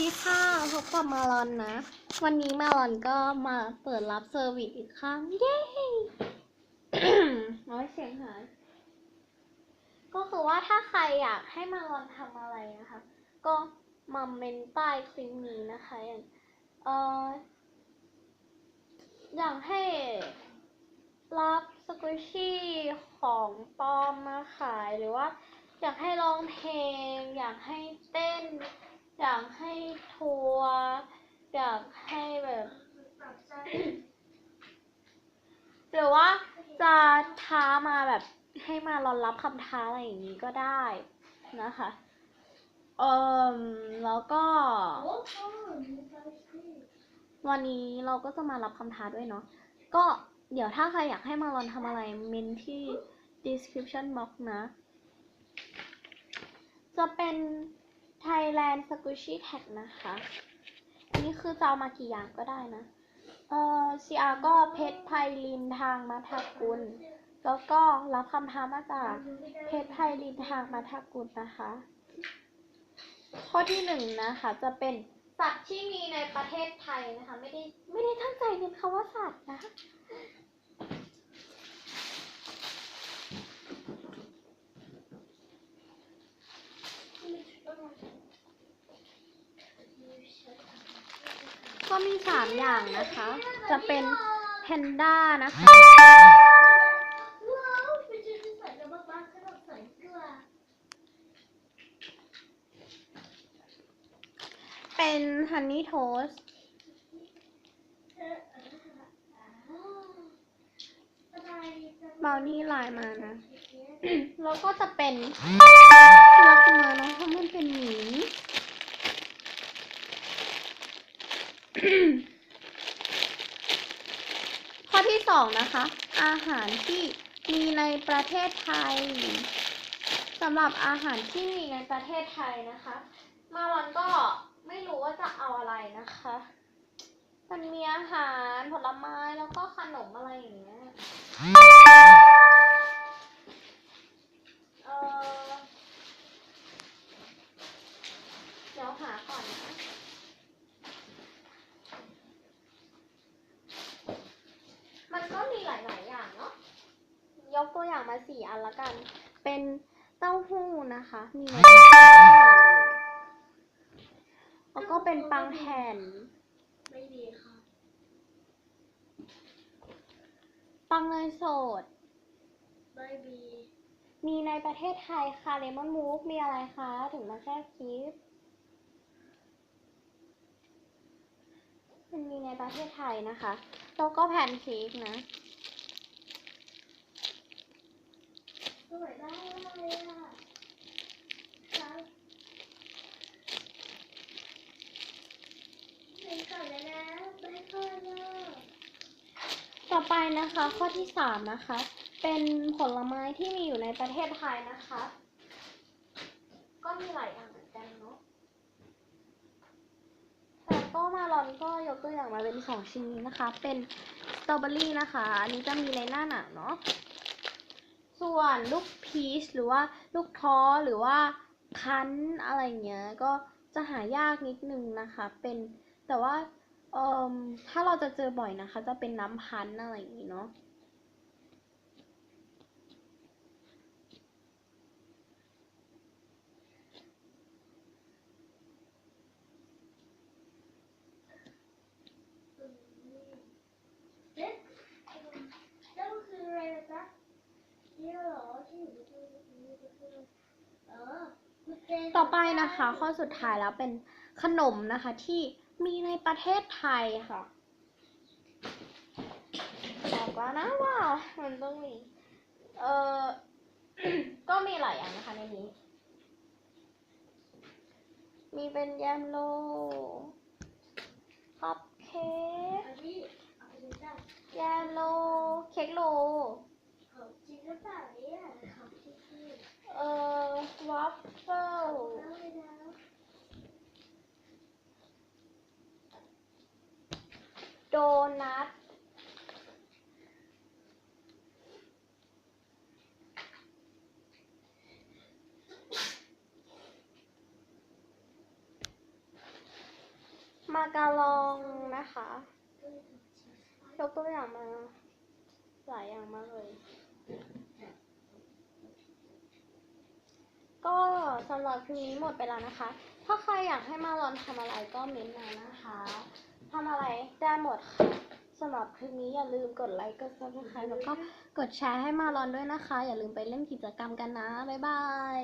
ดีค่ะพบกับมารอนนะ วันนี้มารอนก็มาเปิดรับเซอร์วิสอีกครั้ง เย้น้อยเสียงหาย ก็คือว่าถ้าใครอยากให้มารอนทำอะไรนะคะ ก็มาเมนใต้คลิปนี้นะคะอย่างเอออยากให้รับสกุชี่ของปอมมาขายหรือว่า อยากให้ร้องเพลง อยากให้เต้น อยากให้ทัวร์อยากให้แบบ หรือว่าจะท้ามาแบบให้มารอนรับคำท้าอะไรอย่างนี้ก็ได้นะคะเอ่มแล้วก็ วันนี้เราก็จะมารับคำท้าด้วยเนาะก็เดี๋ยวถ้าใครอยากให้มารอนทำอะไรเมนที่ description box นะ จะเป็น Thailand Squishy Tag นะคะ อันนี้คือจะเอามากี่อย่างก็ได้นะ เอ่อ CR ก็เพชรไพลินทางมัทกุล แล้วก็รับคำท้ามาจากเพชรไพลินทางมัทกุลนะคะ ข้อที่หนึ่งนะคะจะเป็นสัตว์ที่มีในประเทศไทยนะคะ ไม่ได้ไม่ได้ตั้งใจเน้นคำว่าสัตว์นะ ก็มีสามอย่างนะคะ จะเป็นแพนด้านะคะ เป็นฮันนี่โทสบรานี่ลายมานะ แล้วก็จะเป็นลักมาเนาะเพราะมันเป็นหมี ข้อที่สองนะคะ อาหารที่มีในประเทศไทยสำหรับอาหารที่มีในประเทศไทยนะคะ มาวันก็ไม่รู้ว่าจะเอาอะไรนะคะ มันมีอาหารผลไม้แล้วก็ขนมอะไรอย่างเงี้ย เออเดี๋ยวหาก่อนนะ มันก็มีหลาย ๆ อย่างเนาะ ยกตัวอย่างมาสี่อันละกัน เป็นเต้าหู้นะคะ มีในทุกร้านอาหารเลยแล้วก็เป็นปังแผ่น ไม่ดีค่ะ ปังเนยสด ไม่ดีมีในประเทศไทยค่ะเลมอนมูฟมีอะไรคะ ถึงมาแค่คลิปมันมีในประเทศไทยนะคะ แล้วก็แพนเค้กนะ สวยได้เลยอะครับไปก่อนแล้วนะไปก่อนเลยต่อไปนะคะข้อที่สามนะคะ เป็นผลไม้ที่มีอยู่ในประเทศไทยนะคะ ก็มีหลายอย่างเหมือนกันเนาะแต่ก็มาลอนก็ยกตัวอย่างมาเป็นสองชิ้นนี้นะคะ เป็นสตรอเบอรี่นะคะ อันนี้จะมีในหน้าหนาวเนาะ ส่วนลูกพีชหรือว่าลูกท้อหรือว่าคั้นอะไรเงี้ยก็จะหายากนิดนึงนะคะ เป็นแต่ว่าเอ่อถ้าเราจะเจอบ่อยนะคะ จะเป็นน้ำพันธ์อะไรอย่างนี้เนาะ เอ๊ะแล้วมันคืออะไรนะจ๊ะนี่เหรอที่อยู่ที่นี่คือเออมันเป็น ต่อไปนะคะข้อสุดท้ายแล้วเป็นขนมนะคะที่มีในประเทศไทยค่ะบอกแล้วนะว่ามันต้องมี เออก็มีหลายอย่างนะคะในนี้ มีเป็นแยมโลคัพเค้กอันนี้เอาไปเลยจ้ะแยมโล เค้กโลของจริงหรือเปล่าเนี่ยของจริงคือเอ่อวัฟเฟิล เอาเลยนะ โด นัทมาการองนะคะ ยกตัวอย่างมา หลายอย่างมากเลย ก็สำหรับคลิปนี้หมดไปแล้วนะคะ ถ้าใครอยากให้มาลอนทำอะไรก็เม้นต์มานะคะ ทำอะไรได้หมดค่ะสำหรับคลิปนี้อย่าลืมกดไลค์ กดซับสไครต์แล้วก็กดแชร์ให้มาลอนด้วยนะคะ อย่าลืมไปเล่นกิจกรรมกันนะ บ๊ายบาย